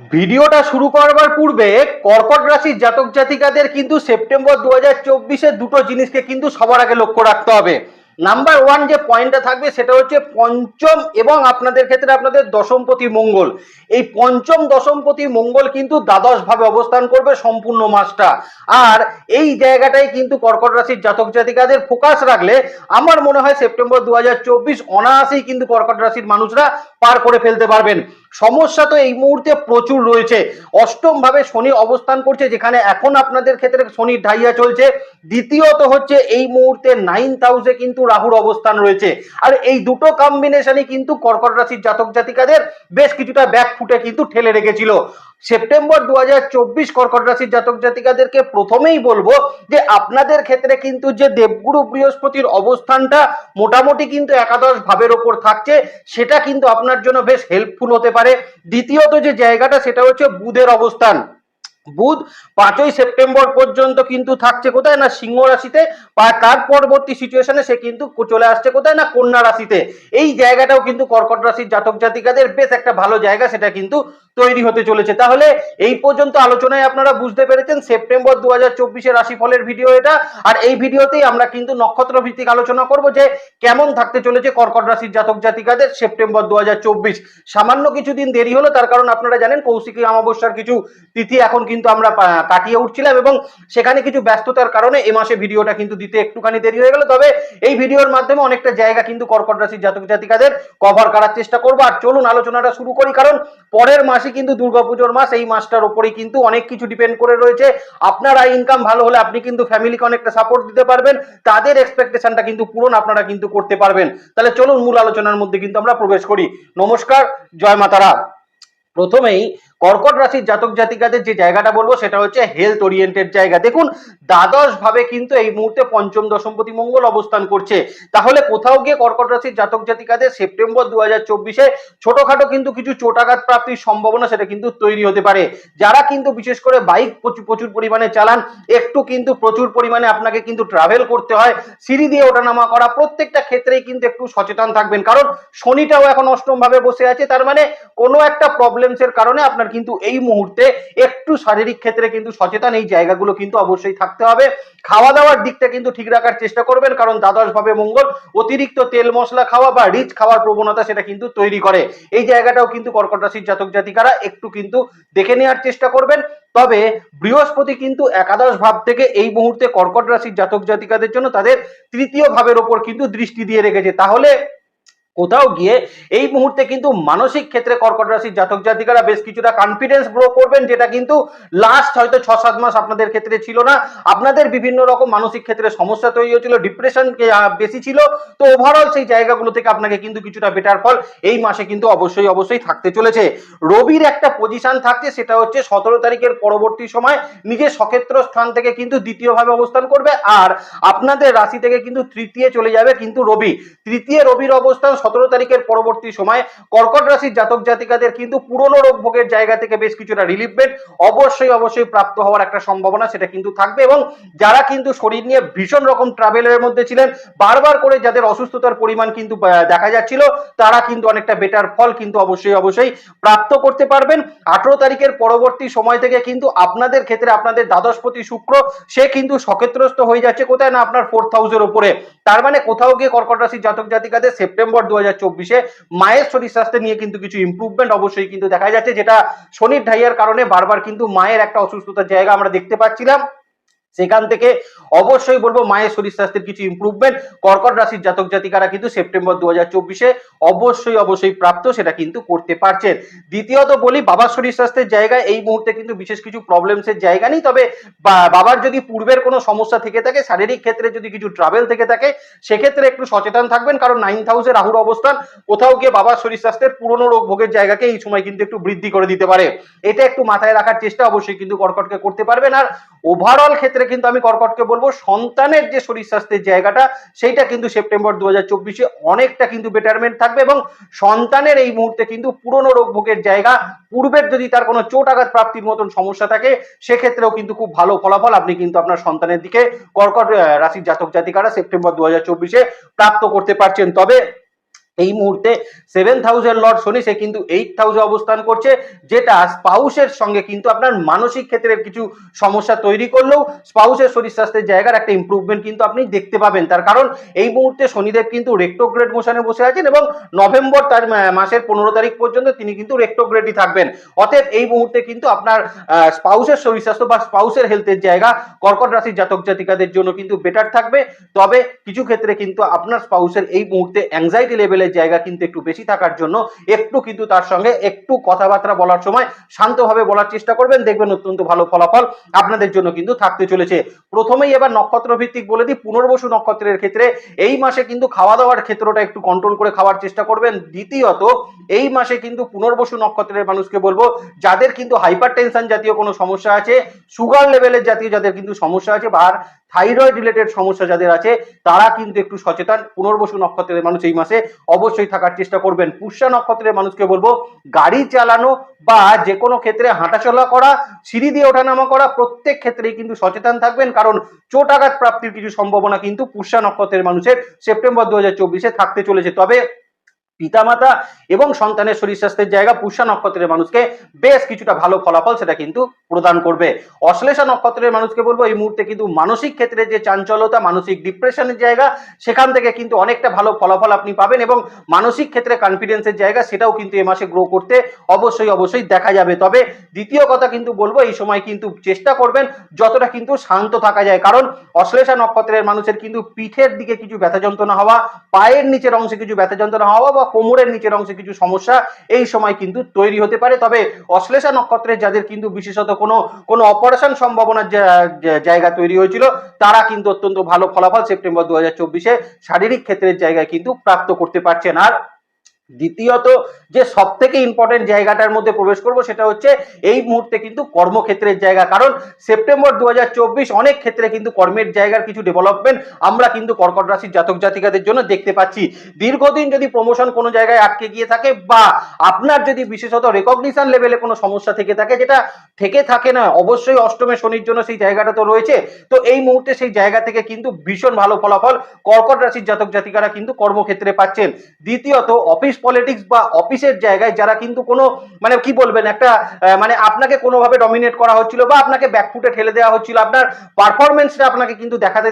ভিডিওটা শুরু করবার পূর্বে কর্কট রাশির জাতক জাতিকাদের কিন্তু সেপ্টেম্বর দু হাজার দুটো জিনিসকে কিন্তু সবার আগে লক্ষ্য রাখতে হবে। নাম্বার ওয়ান যে পয়েন্টটা থাকবে সেটা হচ্ছে পঞ্চম এবং আপনাদের ক্ষেত্রে আপনাদের দশমপতি মঙ্গল। এই পঞ্চম দশমপতি মঙ্গল কিন্তু দ্বাদশ ভাবে অবস্থান করবে সম্পূর্ণ মাসটা। আর এই জায়গাটাই কিন্তু কর্কট রাশির জাতক জাতিকাদের ফোকাস রাখলে আমার মনে হয় সেপ্টেম্বর দু হাজার চব্বিশ অনায়াসেই কিন্তু কর্কট রাশির মানুষরা পার করে ফেলতে পারবেন। সমস্যা তো এই মুহূর্তে প্রচুর রয়েছে। অষ্টম ভাবে শনি অবস্থান করছে, যেখানে এখন আপনাদের ক্ষেত্রে শনির ঢাইয়া চলছে। দ্বিতীয়ত হচ্ছে এই মুহূর্তে নাইন্থ হাউসে কিন্তু রাহুর অবস্থান রয়েছে। আর এই দুটো কম্বিনেশনই কিন্তু কর্কট রাশির জাতক জাতিকাদের বেশ কিছুটা ব্যাক ফুটে কিন্তু ঠেলে রেখেছিল। সেপ্টেম্বর দু হাজার চব্বিশ কর্কট রাশির জাতক জাতিকাদেরকে প্রথমেই বলব যে আপনাদের ক্ষেত্রে কিন্তু যে দেবগুরু বৃহস্পতির অবস্থানটা মোটামুটি কিন্তু একাদশ ভাবের ওপর থাকছে, সেটা কিন্তু আপনার জন্য বেশ হেল্পফুল হতে পারে। দ্বিতীয়ত যে জায়গাটা, সেটা হচ্ছে বুধের অবস্থান। বুধ পাঁচই সেপ্টেম্বর পর্যন্ত কিন্তু থাকছে কোথায় না সিংহ রাশিতে তার পরবর্তী সিচুয়েশনে সে কিন্তু চলে আসছে কোথায় না কন্যা রাশিতে। এই জায়গাটাও কিন্তু কর্কট রাশির জাতক জাতিকাদের বেশ একটা ভালো জায়গা, সেটা কিন্তু তৈরি হতে চলেছে। তাহলে এই পর্যন্ত আলোচনায় আপনারা বুঝতে পেরেছেন সেপ্টেম্বর দু হাজার চব্বিশের রাশিফলের ভিডিও এটা। আর এই ভিডিওতেই আমরা কিন্তু নক্ষত্র ভিত্তিক আলোচনা করব যে কেমন থাকতে চলেছে কর্কট রাশির জাতক জাতিকাদের সেপ্টেম্বর দু হাজার চব্বিশ। সামান্য কিছুদিন দেরি হলো, তার কারণ আপনারা জানেন কৌশিকী অমাবস্যার কিছু তিথি এখন কিন্তু আমরা কাটিয়ে উঠছিলাম এবং সেখানে কিছু ব্যস্ততার কারণে এ মাসে ভিডিওটা কিন্তু দিতে একটুখানি দেরি হয়ে গেল। তবে এই ভিডিওর মাধ্যমে অনেকটা জায়গা কিন্তু কর্কট রাশির জাতক জাতিকাদের কভার করার চেষ্টা করব। আর চলুন আলোচনাটা শুরু করি, কারণ পরের মাসে কিন্তু দুর্গাপুজোর মাস, এই মাসটার উপরেই কিন্তু অনেক কিছু ডিপেন্ড করে রয়েছে। আপনারা ইনকাম ভালো হলে আপনি কিন্তু ফ্যামিলিকে অনেকটা সাপোর্ট দিতে পারবেন। তাদের এক্সপেকটেশনটা কিন্তু পূরণ আপনারা কিন্তু করতে পারবেন। তাহলে চলুন মূল আলোচনার মধ্যে কিন্তু আমরা প্রবেশ করি। নমস্কার, জয় মাতারা প্রথমেই কর্কট রাশির জাতক জাতিকাদের যে জায়গাটা বলব সেটা হচ্ছে হেলথ ওরিয়েন্টেড জায়গা। দেখুন দ্বাদশ ভাবে কিন্তু এই মুহূর্তে পঞ্চম, দশমপতি মঙ্গল অবস্থান করছে। তাহলে কোথাও গিয়ে কর্কট রাশির জাতক জাতিকাদের সেপ্টেম্বর দু হাজার চব্বিশে ছোটখাটো কিন্তু কিছু চোটাঘাত প্রাপ্তির সম্ভাবনা সেটা কিন্তু তৈরি হতে পারে। যারা কিন্তু বিশেষ করে বাইক প্রচুর পরিমাণে চালান, একটু কিন্তু প্রচুর পরিমাণে আপনাকে কিন্তু ট্রাভেল করতে হয়, সিঁড়ি দিয়ে ওঠানামা করা, প্রত্যেকটা ক্ষেত্রেই কিন্তু একটু সচেতন থাকবেন। কারণ শনিটাও এখন অষ্টম ভাবে বসে আছে, তার মানে কোনো একটা প্রবলেমস এর কারণে আপনার কিন্তু এই মুহূর্তে একটু শারীরিক ক্ষেত্রে কিন্তু সচেতন এই জায়গাগুলো কিন্তু অবশ্যই থাকতে হবে। খাওয়া দাওয়ার দিকটা কিন্তু ঠিক রাখার চেষ্টা করবেন, কারণ দ্বাদশ ভাবে মঙ্গল, অতিরিক্ত তেল মশলা খাওয়া বা রিচ খাওয়ার প্রবণতা সেটা কিন্তু তৈরি করে। এই জায়গাটাও কিন্তু কর্কট রাশির জাতক জাতিকারা একটু কিন্তু দেখে নেওয়ার চেষ্টা করবেন। তবে বৃহস্পতি কিন্তু একাদশ ভাব থেকে এই মুহূর্তে কর্কট রাশির জাতক জাতিকাদের জন্য তাদের তৃতীয় ভাবের ওপর কিন্তু দৃষ্টি দিয়ে রেখেছে। তাহলে কোথাও গিয়ে এই মুহূর্তে কিন্তু মানসিক ক্ষেত্রে কর্কট রাশির জাতক জাতিকারা বেশ কিছুটা কনফিডেন্স গ্রো করবেন, যেটা কিন্তু লাস্ট হয়তো ছ, সাত মাস আপনাদের ক্ষেত্রে ছিল না। আপনাদের বিভিন্ন রকম মানসিক ক্ষেত্রে সমস্যা তৈরি হয়েছিল ডিপ্রেশন বেশি ছিল। তো ওভারঅল সেই জায়গাগুলো থেকে আপনাকে কিন্তু কিছুটা বেটার ফল এই মাসে কিন্তু অবশ্যই অবশ্যই থাকতে চলেছে। রবির একটা পজিশন থাকছে, সেটা হচ্ছে সতেরো তারিখের পরবর্তী সময় নিজের সক্ষেত্র স্থান থেকে কিন্তু দ্বিতীয়ভাবে অবস্থান করবে। আর আপনাদের রাশি থেকে কিন্তু তৃতীয় চলে যাবে কিন্তু রবি। তৃতীয় রবির অবস্থান সতেরো তারিখের পরবর্তী সময় কর্কট রাশির জাতক জাতিকাদের কিন্তু পুরনো রোগ ভোগের জায়গা থেকে বেশ কিছুটা রিলিফমেন্ট অবশ্যই অবশ্যই প্রাপ্ত হওয়ার একটা সম্ভাবনা সেটা কিন্তু থাকবে এবং যারা কিন্তু শরীর নিয়ে ভীষণ রকম ট্রাভেলের মধ্যে ছিলেন, বারবার করে যাদের অসুস্থতার পরিমাণ কিন্তু দেখা যাচ্ছিল, তারা কিন্তু অনেকটা বেটার ফল কিন্তু অবশ্যই অবশ্যই প্রাপ্ত করতে পারবেন। আঠেরো তারিখের পরবর্তী সময় থেকে কিন্তু আপনাদের ক্ষেত্রে আপনাদের দ্বাদশপতি শুক্র, সে কিন্তু সক্ষেত্রস্থ হয়ে যাচ্ছে কোথায় না আপনার ফোর্থ হাউসের উপরে। তার মানে কোথাও গিয়ে কর্কট রাশির জাতক জাতিকাদের সেপ্টেম্বর দু হাজার চব্বিশে মায়ের শরীর স্বাস্থ্য নিয়ে কিন্তু কিছু ইমপ্রুভমেন্ট অবশ্যই কিন্তু দেখা যাচ্ছে, যেটা শনির ঢাইয়ার কারণে বারবার কিন্তু মায়ের একটা অসুস্থতার জায়গা আমরা দেখতে পাচ্ছিলাম। সেখান থেকে অবশ্যই বলব মায়ের শরীর স্বাস্থ্যের কিছু ইমপ্রুভমেন্ট কর্কট রাশির জাতক জাতিকারা কিন্তু সেপ্টেম্বর দু হাজার অবশ্যই অবশ্যই প্রাপ্ত, সেটা কিন্তু করতে পারছেন। দ্বিতীয়ত বলি, বাবার শরীর স্বাস্থ্যের জায়গায় এই মুহূর্তে কিন্তু বিশেষ কিছু প্রবলেমসের জায়গা নেই। তবে বাবার যদি পূর্বের কোনো সমস্যা থেকে থাকে, শারীরিক ক্ষেত্রে যদি কিছু ট্রাভেল থেকে থাকে, সেক্ষেত্রে একটু সচেতন থাকবেন। কারণ নাইন্থ হাউসে রাহুর অবস্থান, কোথাও গিয়ে বাবার শরীর স্বাস্থ্যের পুরনো রোগ ভোগের জায়গাকে এই সময় কিন্তু একটু বৃদ্ধি করে দিতে পারে। এটা একটু মাথায় রাখার চেষ্টা অবশ্যই কিন্তু কর্কটকে করতে পারবেন। আর ওভারঅল ক্ষেত্রে কিন্তু আমি কর্কটকে বলব, সন্তানের যে শরীর স্বাস্থ্যের জায়গাটা, সেইটা কিন্তু সেপ্টেম্বর দু হাজার অনেকটা কিন্তু বেটারমেন্ট থাকবে এবং সন্তানের এই মুহূর্তে কিন্তু পুরনো রোগ ভোগের জায়গা, পূর্বের যদি তার কোনো চোট আঘাত প্রাপ্তির মতন সমস্যা থাকে, সেক্ষেত্রেও কিন্তু খুব ভালো ফলাফল। আপনি কিন্তু আপনার সন্তানের দিকে কর্কট রাশির জাতক জাতিকারা সেপ্টেম্বর দু হাজার চব্বিশে প্রাপ্ত করতে পারছেন। তবে এই মুহূর্তে সেভেন থাউজেন্ড লর্ড শনি, সে কিন্তু এইট হাউসে অবস্থান করছে, যেটা স্পাউসের সঙ্গে কিন্তু আপনার মানসিক ক্ষেত্রের কিছু সমস্যা তৈরি করলেও স্পাউসের শরীর স্বাস্থ্যের জায়গার একটা ইম্প্রুভমেন্ট কিন্তু আপনি দেখতে পাবেন। তার কারণ এই মুহূর্তে শনিদেব কিন্তু রেক্টোগ্রেড মোশনে বসে আছেন এবং নভেম্বর তার মাসের পনেরো তারিখ পর্যন্ত তিনি কিন্তু রেক্টোগ্রেডই থাকবেন। অতএব এই মুহূর্তে কিন্তু আপনার স্পাউসের শরীর স্বাস্থ্য বা স্পাউসের হেলথের জায়গা কর্কট রাশির জাতক জাতিকাদের জন্য কিন্তু বেটার থাকবে। তবে কিছু ক্ষেত্রে কিন্তু আপনার স্পাউসের এই মুহূর্তে অ্যাংজাইটি লেভেলের জায়গা কিন্তু একটু বেশি থাকার জন্য একটু কিন্তু তার সঙ্গে একটু কথাবার্তা বলার সময় শান্তভাবে বলার চেষ্টা করবেন। দেখবেন অত্যন্ত ভালো ফলাফল আপনাদের জন্য কিন্তু থাকতে চলেছে। প্রথমেই এবার নক্ষত্র ভিত্তিক বলে দিই, পুনর্বসু নক্ষত্রের ক্ষেত্রে এই মাসে কিন্তু খাওয়া দাওয়ার ক্ষেত্রটা একটু কন্ট্রোল করে খাওয়ার চেষ্টা করবেন। দ্বিতীয়ত, এই মাসে কিন্তু পুনর্বসু নক্ষত্রের মানুষকে বলব, যাদের কিন্তু হাইপার টেনশন জাতীয় কোনো সমস্যা আছে সুগার লেভেলের জাতীয় যাদের কিন্তু সমস্যা আছে বা থাইরয়েড রিলেটেড সমস্যা যাদের আছে, তারা কিন্তু একটু সচেতন। পুনর্বসু নক্ষত্রের মানুষ এই মাসে অবশ্যই থাকার চেষ্টা করবেন। পুষ্যা নক্ষত্রের মানুষকে বলব, গাড়ি চালানো বা যে কোনো ক্ষেত্রে হাঁটাচলা করা, সিঁড়ি দিয়ে ওঠানামা করা, প্রত্যেক ক্ষেত্রেই কিন্তু সচেতন থাকবেন। কারণ চোট আঘাত প্রাপ্তির কিছু সম্ভাবনা কিন্তু পুষ্যা নক্ষত্রের মানুষের সেপ্টেম্বর দু হাজার চব্বিশে থাকতে চলেছে। তবে পিতামাতা এবং সন্তানের শরীর স্বাস্থ্যের জায়গা পুষা নক্ষত্রের মানুষকে বেশ কিছুটা ভালো ফলাফল সেটা কিন্তু প্রদান করবে। অশ্লেষা নক্ষত্রের মানুষকে বলব, এই মুহূর্তে কিন্তু মানসিক ক্ষেত্রে যে চাঞ্চলতা মানসিক ডিপ্রেশনের জায়গা, সেখান থেকে কিন্তু অনেকটা ভালো ফলাফল আপনি পাবেন এবং মানসিক ক্ষেত্রে কনফিডেন্সের জায়গা সেটাও কিন্তু এ মাসে গ্রো করতে অবশ্যই অবশ্যই দেখা যাবে। তবে দ্বিতীয় কথা কিন্তু বলব, এই সময় কিন্তু চেষ্টা করবেন যতটা কিন্তু শান্ত থাকা যায়। কারণ অশ্লেষা নক্ষত্রের মানুষের কিন্তু পিঠের দিকে কিছু ব্যথা যন্ত্রণা হওয়া, পায়ের নিচের অংশে কিছু ব্যথা যন্ত্রণা হওয়া বা কোমরের নিচের অংশে কিছু সমস্যা, এই সময় কিন্তু তৈরি হতে পারে। তবে অশ্লেষা নক্ষত্রের যাদের কিন্তু বিশেষত কোনো কোনো অপারেশন সম্ভাবনার জায়গা তৈরি হয়েছিল, তারা কিন্তু অত্যন্ত ভালো ফলাফল সেপ্টেম্বর দু হাজার চব্বিশে শারীরিক ক্ষেত্রের জায়গায় কিন্তু প্রাপ্ত করতে পারছেন। আর দ্বিতীয়ত যে সব থেকে ইম্পর্টেন্ট জায়গাটার মধ্যে প্রবেশ করব সেটা হচ্ছে এই মুহূর্তে কিন্তু কর্মক্ষেত্রের জায়গা। কারণ সেপ্টেম্বর দু হাজার চব্বিশ অনেক ক্ষেত্রে কিন্তু কর্মের জায়গার কিছু ডেভেলপমেন্ট আমরা কিন্তু কর্কট রাশির জাতক জাতিকাদের জন্য দেখতে পাচ্ছি। দীর্ঘদিন যদি প্রমোশন কোনো জায়গায় আটকে গিয়ে থাকে বা আপনার যদি বিশেষত রেকগনিশন লেভেলে কোনো সমস্যা থেকে থাকে, যেটা থেকে থাকে না, অবশ্যই অষ্টমে শনির জন্য সেই জায়গাটা তো রয়েছে। তো এই মুহূর্তে সেই জায়গা থেকে কিন্তু ভীষণ ভালো ফলাফল কর্কট রাশির জাতক জাতিকারা কিন্তু কর্মক্ষেত্রে পাচ্ছেন। দ্বিতীয়ত অফিস পলিটিক্স বা অফিসের জায়গায় যারা কিন্তু কোনো মানে কি বলবেন, একটা মানে আপনাকে কোনোভাবে ডমিনেট করা হচ্ছিল বা আপনাকে ব্যাকফুটে ঠেলে দেওয়া হচ্ছিল, আপনার পারফরমেন্সটা আপনাকে কিন্তু দেখাতে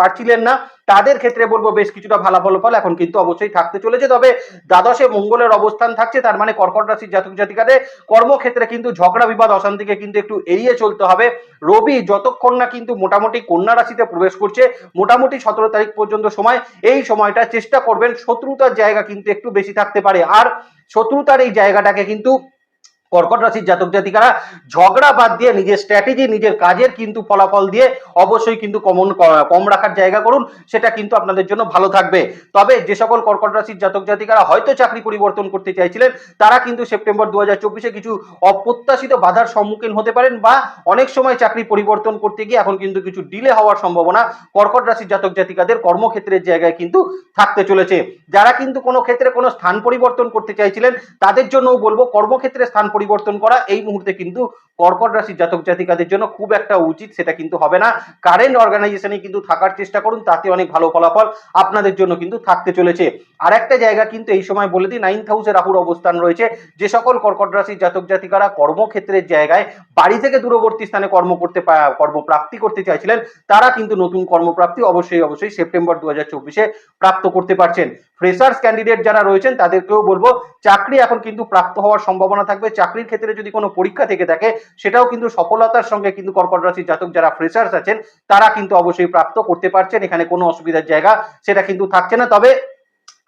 পারছিলেন না। তাদের ক্ষেত্রে বলব বেশ কিছুটা ভালো ফলাফল এখন কিন্তু অবশ্যই থাকতে চলেছে। তবে দ্বাদশে মঙ্গলের অবস্থান থাকছে, তার মানে কর্কট রাশির জাতক জাতিকাদের কর্মক্ষেত্রে কিন্তু ঝগড়া, বিবাদ, অশান্তিকে কিন্তু একটু এড়িয়ে চলতে হবে। রবি যতক্ষণ না কিন্তু মোটামুটি কন্যা রাশিতে প্রবেশ করছে, মোটামুটি সতেরো তারিখ পর্যন্ত সময়, এই সময়টা চেষ্টা করবেন, শত্রুতার জায়গা কিন্তু একটু বেশি থাকতে পারে। আর শত্রুতার এই জায়গাটাকে কিন্তু কর্কট রাশির জাতক জাতিকারা ঝগড়া বাদ দিয়ে নিজের স্ট্র্যাটেজি নিজের কাজের কিন্তু ফলাফল দিয়ে অবশ্যই কিন্তু কমন কম রাখার জায়গা করুন, সেটা কিন্তু আপনাদের জন্য ভালো থাকবে। তবে যে সকল কর্কট রাশির জাতক জাতিকারা হয়তো চাকরি পরিবর্তন করতে চাইছিলেন, তারা কিন্তু সেপ্টেম্বর দু হাজার কিছু অপ্রত্যাশিত বাধার সম্মুখীন হতে পারেন বা অনেক সময় চাকরি পরিবর্তন করতে গিয়ে এখন কিন্তু কিছু ডিলে হওয়ার সম্ভাবনা কর্কট রাশির জাতক জাতিকাদের কর্মক্ষেত্রের জায়গায় কিন্তু থাকতে চলেছে। যারা কিন্তু কোনো ক্ষেত্রে কোনো স্থান পরিবর্তন করতে চাইছিলেন, তাদের জন্যও বলব কর্মক্ষেত্রে স্থান পরিবর্তন করা, এই মুহূর্তে কিন্তু কর্কট রাশির জাতক জাতিকাদের জন্য খুব একটা উচিত সেটা কিন্তু হবে না। কারেন্ট অর্গানাইজেশনে কিন্তু থাকার চেষ্টা করুন, তাতে অনেক ভালো ফলাফল আপনাদের জন্য কিন্তু থাকতে চলেছে। আর একটা জায়গা কিন্তু এই সময় বলে দিই নাইন্থ হাউসে রাহুর অবস্থান রয়েছে। যে সকল কর্কট রাশির জাতক জাতিকারা কর্মক্ষেত্রের জায়গায় বাড়ি থেকে দূরবর্তী স্থানে কর্ম করতে কর্মপ্রাপ্তি করতে চাইছিলেন, তারা কিন্তু নতুন কর্মপ্রাপ্তি অবশ্যই অবশ্যই সেপ্টেম্বর দু হাজার প্রাপ্ত করতে পারছেন। ফ্রেশার্স ক্যান্ডিডেট যারা রয়েছেন, তাদেরকেও বলব, চাকরি এখন কিন্তু প্রাপ্ত হওয়ার সম্ভাবনা থাকবে। চাকরির ক্ষেত্রে যদি কোনো পরীক্ষা থেকে থাকে, সেটাও কিন্তু সফলতার সঙ্গে কিন্তু কর্কট রাশির জাতক যারা ফ্রেশার্স আছেন, তারা কিন্তু অবশ্যই প্রাপ্ত করতে পারছেন। এখানে কোনো অসুবিধার জায়গা সেটা কিন্তু থাকছে না। তবে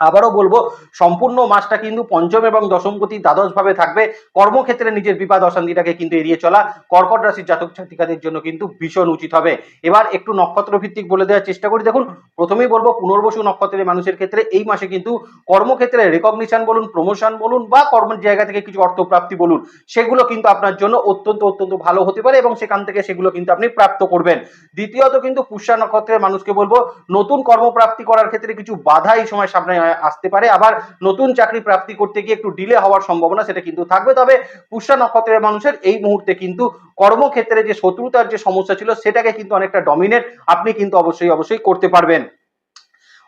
আবারও বলব, সম্পূর্ণ মাসটা কিন্তু পঞ্চম এবং দশমপতি দ্বাদশ ভাবে থাকবে। কর্মক্ষেত্রে নিজের বিবাদ অশান্তিটাকে কিন্তু এড়িয়ে চলা, কর্কট রাশির জাতক জাতিকাদের জন্য কিন্তু ভীষণ উচিত হবে। এবার একটু নক্ষত্র ভিত্তিক বলে দেওয়ার চেষ্টা করি। দেখুন, প্রথমেই বলব, পুনর্বসু নক্ষত্রের মানুষের ক্ষেত্রে এই মাসে কিন্তু কর্মক্ষেত্রে রেকগনিশন বলুন প্রমোশন বলুন বা কর্মের জায়গা থেকে কিছু অর্থপ্রাপ্তি বলুন, সেগুলো কিন্তু আপনার জন্য অত্যন্ত অত্যন্ত ভালো হতে পারে এবং সেখান থেকে সেগুলো কিন্তু আপনি প্রাপ্ত করবেন। দ্বিতীয়ত কিন্তু পুষ্যা নক্ষত্রের মানুষকে বলব, নতুন কর্মপ্রাপ্তি করার ক্ষেত্রে কিছু বাধা এই সময় সামনে আসতে পারে। আবার নতুন চাকরি প্রাপ্তি করতে গিয়ে একটু ডিলে হওয়ার সম্ভাবনা সেটা কিন্তু থাকবে। তবে পুষ্যা নক্ষত্রের মানুষের এই মুহূর্তে কিন্তু কর্মক্ষেত্রে যে শত্রুতার যে সমস্যা ছিল, সেটাকে কিন্তু অনেকটা ডমিনেট আপনি কিন্তু অবশ্যই অবশ্যই করতে পারবেন।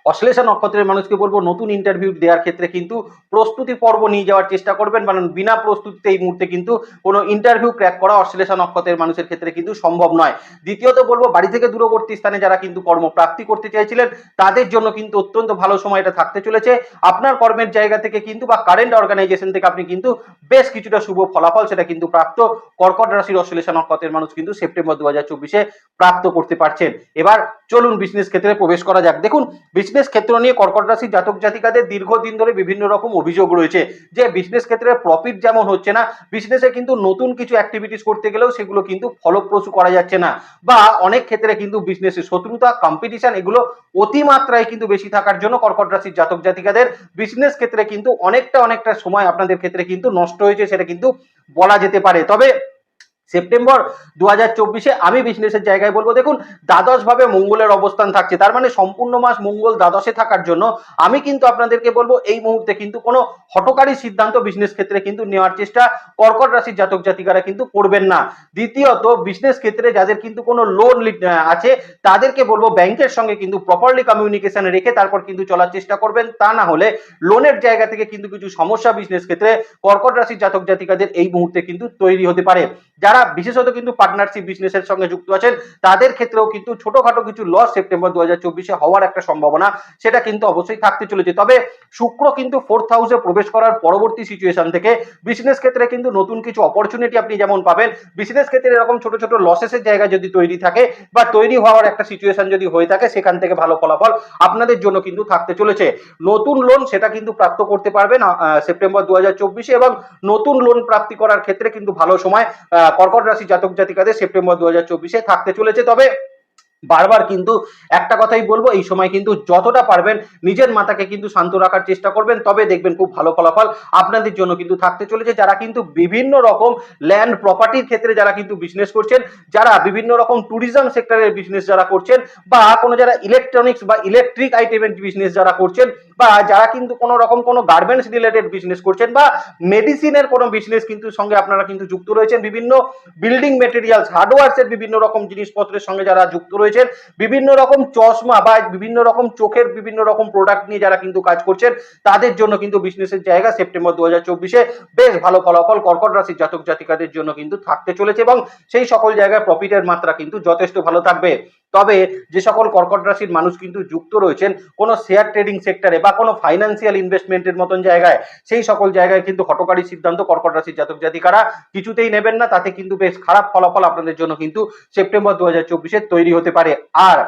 অশ্লেষা নক্ষত্রের মানুষকে বলব, নতুন ইন্টারভিউ দেওয়ার ক্ষেত্রে কিন্তু প্রস্তুতি পর্ব নিয়ে যাওয়ার চেষ্টা করবেন। কারণ বিনা প্রস্তুতিতে এই মুহূর্তে কিন্তু কোনো ইন্টারভিউ ক্র্যাক করা অশ্লেষা নক্ষত্রের মানুষের ক্ষেত্রে কিন্তু সম্ভব নয়। দ্বিতীয়ত বলব, বাড়ি থেকে দূরবর্তী স্থানে যারা কিন্তু কর্মপ্রাপ্তি করতে চাইছিলেন, তাদের জন্য কিন্তু অত্যন্ত ভালো সময় এটা থাকতে চলেছে। আপনার কর্মের জায়গা থেকে কিন্তু বা কারেন্ট অর্গানাইজেশন থেকে আপনি কিন্তু বেশ কিছুটা শুভ ফলাফল সেটা কিন্তু প্রাপ্ত কর্কট রাশির অশ্লেষা নক্ষত্রের মানুষ কিন্তু সেপ্টেম্বর দু প্রাপ্ত করতে পারছেন। এবার চলুন বিজনেস ক্ষেত্রে প্রবেশ করা যাক। দেখুন বিজনেস ক্ষেত্র নিয়ে কর্কট রাশির জাতক জাতিকাদের দীর্ঘদিন ধরে বিভিন্ন রকম অভিযোগ রয়েছে যে বিজনেস ক্ষেত্রে প্রফিট যেমন হচ্ছে না বিজনেসে কিন্তু নতুন কিছু অ্যাক্টিভিটিস করতে গেলেও সেগুলো কিন্তু ফলপ্রসূ করা যাচ্ছে না বা অনেক ক্ষেত্রে কিন্তু বিজনেসে শত্রুতা কম্পিটিশন এগুলো অতিমাত্রায় কিন্তু বেশি থাকার জন্য কর্কট রাশির জাতক জাতিকাদের বিজনেস ক্ষেত্রে কিন্তু অনেকটা অনেকটা সময় আপনাদের ক্ষেত্রে কিন্তু নষ্ট হয়েছে সেটা কিন্তু বলা যেতে পারে। তবে সেপ্টেম্বর দু চব্বিশে আমি বিজনেসের জায়গায় বলব, দেখুন দ্বাদশ ভাবে মঙ্গলের অবস্থান থাকছে। তার মানে সম্পূর্ণ মাস মঙ্গল দ্বাদশে থাকার জন্য আমি কিন্তু আপনাদেরকে বলব, এই মুহূর্তে কিন্তু কোনো হটকারী সিদ্ধান্ত বিজনেস ক্ষেত্রে কিন্তু নেওয়ার চেষ্টা কর্কট রাশির জাতক জাতিকারা কিন্তু করবেন না। দ্বিতীয়ত বিজনেস ক্ষেত্রে যাদের কিন্তু কোনো লোন আছে, তাদেরকে বলব, ব্যাংকের সঙ্গে কিন্তু প্রপারলি কমিউনিকেশন রেখে তারপর কিন্তু চলার চেষ্টা করবেন। তা না হলে লোনের জায়গা থেকে কিন্তু কিছু সমস্যা বিজনেস ক্ষেত্রে কর্কট রাশির জাতক জাতিকাদের এই মুহূর্তে কিন্তু তৈরি হতে পারে। যারা বিশেষত কিন্তু পার্টনারশিপ বিজনেসের সঙ্গে যুক্ত আছেন। তাদের ক্ষেত্রেও কিন্তু ছোটখাটো কিছু লস সেপ্টেম্বর দু হাজার চব্বিশে হওয়ার একটা সম্ভাবনা, সেটা কিন্তু অবশ্যই থাকতে চলেছে। তবে শুক্র কিন্তু ফোর্থ হাউসে প্রবেশ করার পরবর্তী সিচুয়েশন থেকে বিজনেস ক্ষেত্রে কিন্তু নতুন কিছু অপরচুনিটি আপনি যেমন পাবেন বিজনেস ক্ষেত্রে এরকম ছোট ছোট লসেসের জায়গা যদি তৈরি থাকে বা তৈরি হওয়ার একটা সিচুয়েশন যদি হয়ে থাকে, সেখান থেকে ভালো ফলাফল আপনাদের জন্য কিন্তু থাকতে চলেছে। নতুন লোন সেটা কিন্তু প্রাপ্ত করতে পারবেন সেপ্টেম্বর দু হাজার চব্বিশে এবং নতুন লোন প্রাপ্তি করার ক্ষেত্রে কিন্তু ভালো সময় কর্কট রাশি জাতক জাতিকাদের সেপ্টেম্বর দু হাজার থাকতে চলেছে। তবে বারবার কিন্তু একটা কথাই বলব, এই সময় কিন্তু যতটা পারবেন নিজের মাথাকে কিন্তু শান্ত রাখার চেষ্টা করবেন। তবে দেখবেন খুব ভালো ফলাফল আপনাদের জন্য কিন্তু থাকতে চলেছে। যারা কিন্তু বিভিন্ন রকম ল্যান্ড প্রপার্টির ক্ষেত্রে যারা কিন্তু বিজনেস করছেন, যারা বিভিন্ন রকম ট্যুরিজম সেক্টরের বিজনেস যারা করছেন, বা কোনো যারা ইলেকট্রনিক্স বা ইলেকট্রিক আইটেমের বিজনেস যারা করছেন বা যারা কিন্তু কোনো রকম কোনো গার্মেন্টস রিলেটেড বিজনেস করছেন বা মেডিসিনের কোনো বিজনেস কিন্তু সঙ্গে আপনারা কিন্তু যুক্ত রয়েছেন, বিভিন্ন বিল্ডিং মেটেরিয়ালস হার্ডওয়ার্সের বিভিন্ন রকম জিনিসপত্রের সঙ্গে যারা যুক্ত রয়েছেন, বিভিন্ন রকম চশমা বা বিভিন্ন রকম চোখের বিভিন্ন রকম প্রোডাক্ট নিয়ে যারা কিন্তু কাজ করছেন, তাদের জন্য কিন্তু বিজনেসের জায়গা সেপ্টেম্বর দু হাজার চব্বিশে বেশ ভালো ফলাফল কর্কট রাশির জাতক জাতিকাদের জন্য কিন্তু থাকতে চলেছে এবং সেই সকল জায়গায় প্রফিটের মাত্রা কিন্তু যথেষ্ট ভালো থাকবে। তবে যে সকল কর্কট রাশির মানুষ কিন্তু যুক্ত রয়েছেন, কোনো শেয়ার ট্রেডিং সেক্টরে বা কোনো ফাইন্যান্সিয়াল ইনভেস্টমেন্টের মতন জায়গায়, সেই সকল জায়গায় কিন্তু হটকারী সিদ্ধান্ত কর্কট রাশির জাতক জাতিকারা কিছুতেই নেবেন না। তাতে কিন্তু বেশ খারাপ ফলাফল আপনাদের জন্য কিন্তু সেপ্টেম্বর দু হাজার তৈরি হতে পারে। আর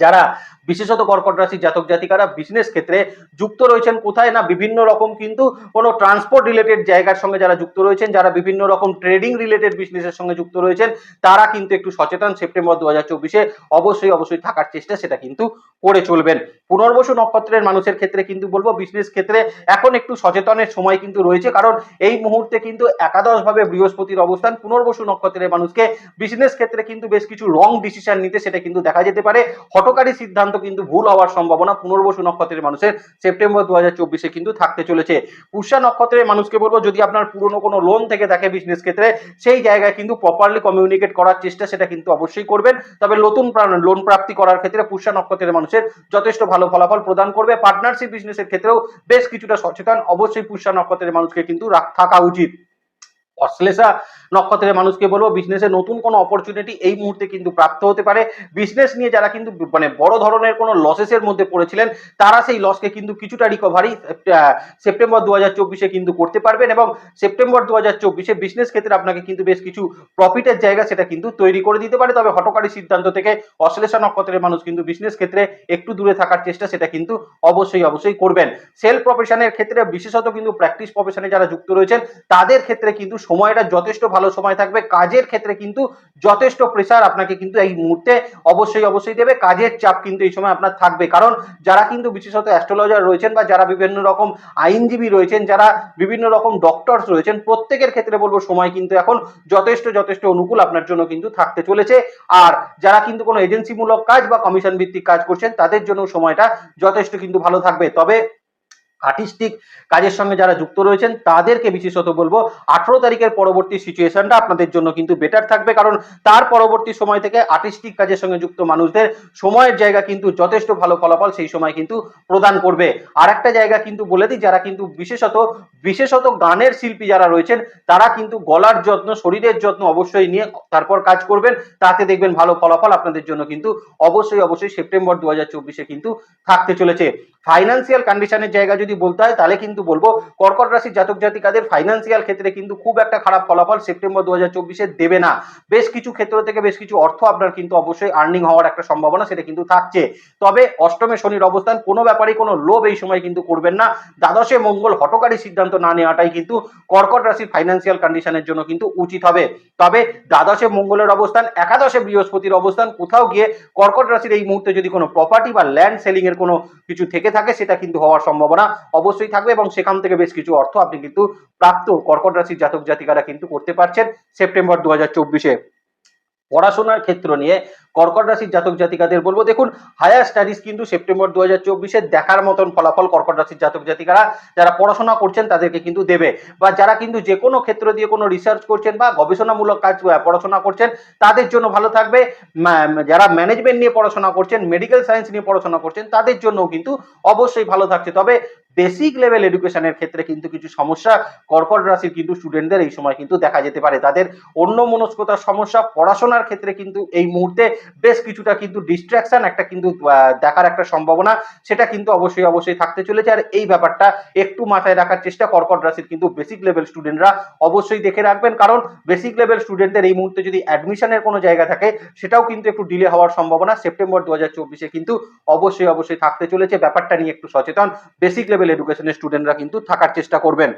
যারা বিশেষত কর্কট রাশির জাতক জাতিকারা বিজনেস ক্ষেত্রে যুক্ত রয়েছেন। কোথায় না বিভিন্ন রকম কিন্তু কোনো ট্রান্সপোর্ট রিলেটেড জায়গার সঙ্গে যারা যুক্ত রয়েছেন, যারা বিভিন্ন রকম ট্রেডিং রিলেটেড বিজনেসের সঙ্গে যুক্ত রয়েছেন, তারা কিন্তু একটু সচেতন সেপ্টেম্বর দু হাজার চব্বিশে অবশ্যই অবশ্যই থাকার চেষ্টা সেটা কিন্তু করে চলবেন। পুনর্বসু নক্ষত্রের মানুষের ক্ষেত্রে কিন্তু বলব বিজনেস ক্ষেত্রে এখন একটু সচেতনের সময় কিন্তু রয়েছে, কারণ এই মুহূর্তে কিন্তু একাদশভাবে বৃহস্পতির অবস্থান। পুনর্বসু নক্ষত্রের মানুষকে বিজনেস ক্ষেত্রে কিন্তু বেশ কিছু রং ডিসিশন নিতে সেটা কিন্তু দেখা যেতে পারে। হটকারী সিদ্ধান্ত কিন্তু ভুল হওয়ার সম্ভাবনা পুনর্বসু নক্ষত্রের মানুষের। সেপ্টেম্বর দু হাজার চব্বিশে কিন্তু থাকতে চলেছে। পুষ্যা নক্ষত্রের মানুষকে বলব, যদি আপনার পুরনো কোনো লোন থেকে থাকে বিজনেস ক্ষেত্রে, সেই জায়গায় কিন্তু প্রপারলি কমিউনিকেট করার চেষ্টা সেটা কিন্তু অবশ্যই করবেন। তবে নতুন লোন প্রাপ্তি করার ক্ষেত্রে পুষ্যা নক্ষত্রের মানুষের যথেষ্ট ভালো ফলাফল প্রদান করবে। পার্টনারশিপ বিজনেসের ক্ষেত্রেও বেশ কিছুটা সচেতন। অবশ্যই পুষ্যা নক্ষত্রের মানুষকে কিন্তু থাকা উচিত। অশ্লেষা নক্ষত্রের মানুষকে বলব বিজনেসে নতুন কোনো অপরচুনিটি এই মুহূর্তে কিন্তু প্রাপ্ত হতে পারে। বিজনেস নিয়ে যারা কিন্তু মানে বড় ধরনের কোনো লসেসের মধ্যে পড়েছিলেন, তারা সেই লসকে কিন্তু কিছুটা রিকভারি সেপ্টেম্বর দু হাজার চব্বিশে কিন্তু করতে পারবেন এবং সেপ্টেম্বর দু হাজার চব্বিশে বিজনেস ক্ষেত্রে আপনাকে কিন্তু বেশ কিছু প্রফিটের জায়গা সেটা কিন্তু তৈরি করে দিতে পারে। তবে হটকারী সিদ্ধান্ত থেকে অশ্লেষা নক্ষত্রের মানুষ কিন্তু বিজনেস ক্ষেত্রে একটু দূরে থাকার চেষ্টা সেটা কিন্তু অবশ্যই অবশ্যই করবেন। সেল প্রফেশনের ক্ষেত্রে বিশেষত কিন্তু প্র্যাকটিস প্রফেশনে যারা যুক্ত রয়েছেন, তাদের ক্ষেত্রে কিন্তু সময়টা যথেষ্ট ভালো সময় থাকবে। কাজের ক্ষেত্রে কিন্তু যথেষ্ট প্রেসার আপনাকে কিন্তু এই মুহূর্তে অবশ্যই অবশ্যই দেবে। কাজের চাপ কিন্তু এই সময় আপনার থাকবে। কারণ যারা কিন্তু বিশেষত অ্যাস্ট্রোলজার রয়েছেন বা যারা বিভিন্ন রকম আইনজীবী রয়েছেন, যারা বিভিন্ন রকম ডক্টরস রয়েছেন, প্রত্যেকের ক্ষেত্রে বলব সময় কিন্তু এখন যথেষ্ট যথেষ্ট অনুকূল আপনার জন্য কিন্তু থাকতে চলেছে। আর যারা কিন্তু কোনো এজেন্সিমূলক কাজ বা কমিশন ভিত্তিক কাজ করছেন, তাদের জন্য সময়টা যথেষ্ট কিন্তু ভালো থাকবে। তবে আর্টিস্টিক কাজের সঙ্গে যারা যুক্ত রয়েছেন, তাদেরকে বিশেষত বলব, আঠারো তারিখের পরবর্তী সিচুয়েশনটা আপনাদের জন্য কিন্তু বেটার থাকবে। কারণ তার পরবর্তী সময় থেকে আর্টিস্টিক কাজের সঙ্গে যুক্ত মানুষদের সময়ের জায়গা কিন্তু যথেষ্ট ভালো ফলাফল সেই সময় কিন্তু প্রদান করবে। আর একটা জায়গা কিন্তু বলে দিই, যারা কিন্তু বিশেষত বিশেষত গানের শিল্পী যারা রয়েছেন, তারা কিন্তু গলার যত্ন, শরীরের যত্ন অবশ্যই নিয়ে তারপর কাজ করবেন। তাতে দেখবেন ভালো ফলাফল আপনাদের জন্য কিন্তু অবশ্যই অবশ্যই সেপ্টেম্বর দু হাজার চব্বিশে কিন্তু থাকতে চলেছে। ফাইন্যান্সিয়াল কন্ডিশনের জায়গা যদি বলতে হয়, তাহলে কিন্তু বলব কর্কট রাশির জাতক জাতিকাদের ফাইন্যান্সিয়াল ক্ষেত্রে কিন্তু খুব একটা খারাপ ফলাফল সেপ্টেম্বর দু হাজার দেবে না। বেশ কিছু ক্ষেত্র থেকে বেশ কিছু অর্থ আপনার কিন্তু অবশ্যই আর্নিং হওয়ার একটা সম্ভাবনা সেটা কিন্তু থাকছে। তবে অষ্টমে শনির অবস্থান, কোনো ব্যাপারেই কোনো লোভ এই সময় কিন্তু করবেন না। দ্বাদশে মঙ্গল হটকারী সিদ্ধান্ত না নেওয়াটাই কিন্তু কর্কট রাশির ফাইন্যান্সিয়াল কন্ডিশনের জন্য কিন্তু উচিত হবে। তবে দ্বাদশে মঙ্গলের অবস্থান, একাদশে বৃহস্পতির অবস্থান, কোথাও গিয়ে কর্কট রাশির এই মুহূর্তে যদি কোনো প্রপার্টি বা ল্যান্ড সেলিং এর কোনো কিছু থেকে থাকে, সেটা কিন্তু হওয়ার সম্ভাবনা অবশ্যই থাকবে এবং সেখান থেকে বেশ কিছু অর্থ আপনি কিন্তু প্রাপ্ত কর্কট রাশির জাতক জাতিকারা কিন্তু করতে পারছেন। সেপ্টেম্বর দু হাজার চব্বিশে পড়াশোনার ক্ষেত্র নিয়ে কর্কট রাশির জাতক জাতিকাদের বলব। দেখুন হায়ার স্টাডিজ কিন্তু সেপ্টেম্বর দু হাজার চব্বিশে দেখার মতন ফলাফল কর্কট রাশির জাতক জাতিকারা যারা পড়াশোনা করছেন তাদেরকে কিন্তু দেবে। বা যারা কিন্তু যে কোনো ক্ষেত্র দিয়ে কোনো রিসার্চ করছেন বা গবেষণামূলক কাজ পড়াশোনা করছেন, তাদের জন্য ভালো থাকবে। যারা ম্যানেজমেন্ট নিয়ে পড়াশোনা করছেন মেডিকেল সায়েন্স নিয়ে পড়াশোনা করছেন, তাদের জন্যও কিন্তু অবশ্যই ভালো থাকছে। তবে বেসিক লেভেল এডুকেশনের ক্ষেত্রে কিন্তু কিছু সমস্যা কর্কট রাশির কিন্তু স্টুডেন্টদের এই সময় কিন্তু দেখা যেতে পারে। তাদের অন্য মনস্কতার সমস্যা পড়াশোনার ক্ষেত্রে কিন্তু এই মুহূর্তে বেশ কিছুটা কিন্তু ডিস্ট্রাকশন একটা কিন্তু দেখার একটা সম্ভাবনা, সেটা কিন্তু অবশ্যই অবশ্যই থাকতে চলেছে। আর এই ব্যাপারটা একটু মাথায় রাখার চেষ্টা কর্কট রাশির কিন্তু বেসিক লেভেল স্টুডেন্টরা অবশ্যই দেখে রাখবেন। কারণ বেসিক লেভেল স্টুডেন্টদের এই মুহূর্তে যদি অ্যাডমিশনের কোনো জায়গা থাকে, সেটাও কিন্তু একটু ডিলে হওয়ার সম্ভাবনা। সেপ্টেম্বর দু কিন্তু অবশ্যই অবশ্যই থাকতে চলেছে। ব্যাপারটা নিয়ে একটু সচেতন। বেসিক লেভেল এডুকেশনের স্টুডেন্টরা কিন্তু থাকার চেষ্টা করবেন।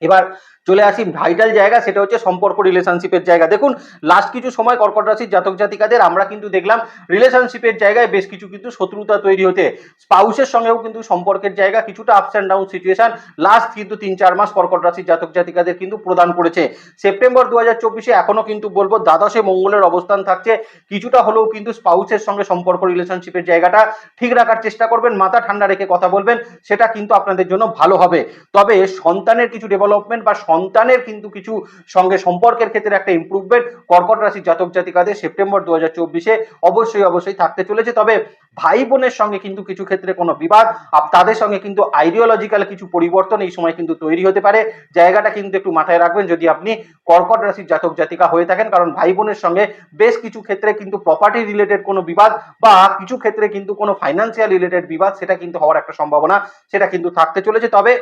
এবার চলে আসি ভাইটাল জায়গা, সেটা হচ্ছে সম্পর্ক রিলেশনশিপের জায়গা। দেখুন লাস্ট কিছু সময় কর্কট রাশির জাতক জাতিকাদের আমরা কিন্তু দেখলাম রিলেশনশিপের জায়গায় বেশ কিছু কিন্তু শত্রুতা তৈরি হতে। স্পাউসের সঙ্গেও কিন্তু সম্পর্কের জায়গা কিছুটা ups and down situation last কিন্তু তিন চার মাস কর্কট রাশির জাতক জাতিকাদের কিন্তু প্রদান করেছে। সেপ্টেম্বর দু হাজার চব্বিশে এখনও কিন্তু বলব দ্বাদশে মঙ্গলের অবস্থান থাকছে। কিছুটা হলেও কিন্তু স্পাউসের সঙ্গে সম্পর্ক রিলেশনশিপের জায়গাটা ঠিক রাখার চেষ্টা করবেন, মাথা ঠান্ডা রেখে কথা বলবেন, সেটা কিন্তু আপনাদের জন্য ভালো হবে। তবে সন্তানের কিছু ডেভেলপমেন্ট বা সন্তানের কিন্তু কিছু সঙ্গে সম্পর্কের ক্ষেত্রে একটা ইমপ্রুভমেন্ট কর্কট রাশির জাতক জাতিকাদের সেপ্টেম্বর দু হাজার অবশ্যই অবশ্যই থাকতে চলেছে। তবে ভাই বোনের সঙ্গে কিন্তু কিছু ক্ষেত্রে কোনো বিবাদ তাদের সঙ্গে কিন্তু আইডিওলজিক্যাল কিছু পরিবর্তন এই সময় কিন্তু তৈরি হতে পারে। জায়গাটা কিন্তু একটু মাথায় রাখবেন, যদি আপনি কর্কট রাশির জাতক জাতিকা হয়ে থাকেন, কারণ ভাই বোনের সঙ্গে বেশ কিছু ক্ষেত্রে কিন্তু প্রপার্টি রিলেটেড কোনো বিবাদ বা কিছু ক্ষেত্রে কিন্তু কোনো ফাইন্যান্সিয়াল রিলেটেড বিবাদ, সেটা কিন্তু হওয়ার একটা সম্ভাবনা, সেটা কিন্তু থাকতে চলেছে। তবে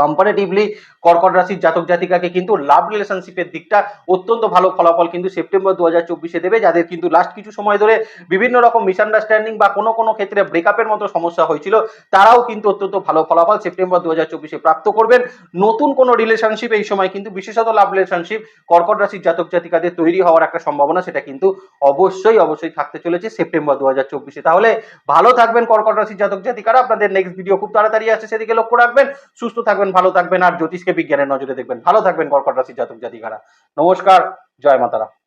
কম্পারেটিভলি কর্কট রাশির জাতক জাতিকাকে কিন্তু লাভ রিলেশনশিপের দিকটা অত্যন্ত ভালো ফলাফল কিন্তু সেপ্টেম্বর দু হাজার চব্বিশে দেবে, যাদের কিন্তু লাস্ট কিছু সময় ধরে বিভিন্ন রকম মিসআন্ডারস্ট্যান্ডিং বা কোনো কোনো ক্ষেত্রে ব্রেকআপের মতো সমস্যা হয়েছিল, তারাও কিন্তু অত্যন্ত ভালো ফলাফল সেপ্টেম্বর দু হাজার চব্বিশে প্রাপ্ত করবেন। নতুন কোনো রিলেশনশিপ এই সময় কিন্তু বিশেষত লাভ রিলেশনশিপ কর্কট রাশির জাতক জাতিকাদের তৈরি হওয়ার একটা সম্ভাবনা সেটা কিন্তু অবশ্যই অবশ্যই থাকতে চলেছে সেপ্টেম্বর দু হাজার চব্বিশে। তাহলে ভালো থাকবেন কর্কট রাশির জাতক জাতিকারা। আপনাদের নেক্সট ভিডিও খুব তাড়াতাড়ি আসছে, সেদিকে লক্ষ্য রাখবেন। সুস্থ থাকবেন। ভালো থাকবেন, আর জ্যোতিষকে বিজ্ঞানের নজরে দেখবেন। ভালো থাকবেন, কর্কট রাশির জাতক জাতিকারা। নমস্কার, জয় মাতারা।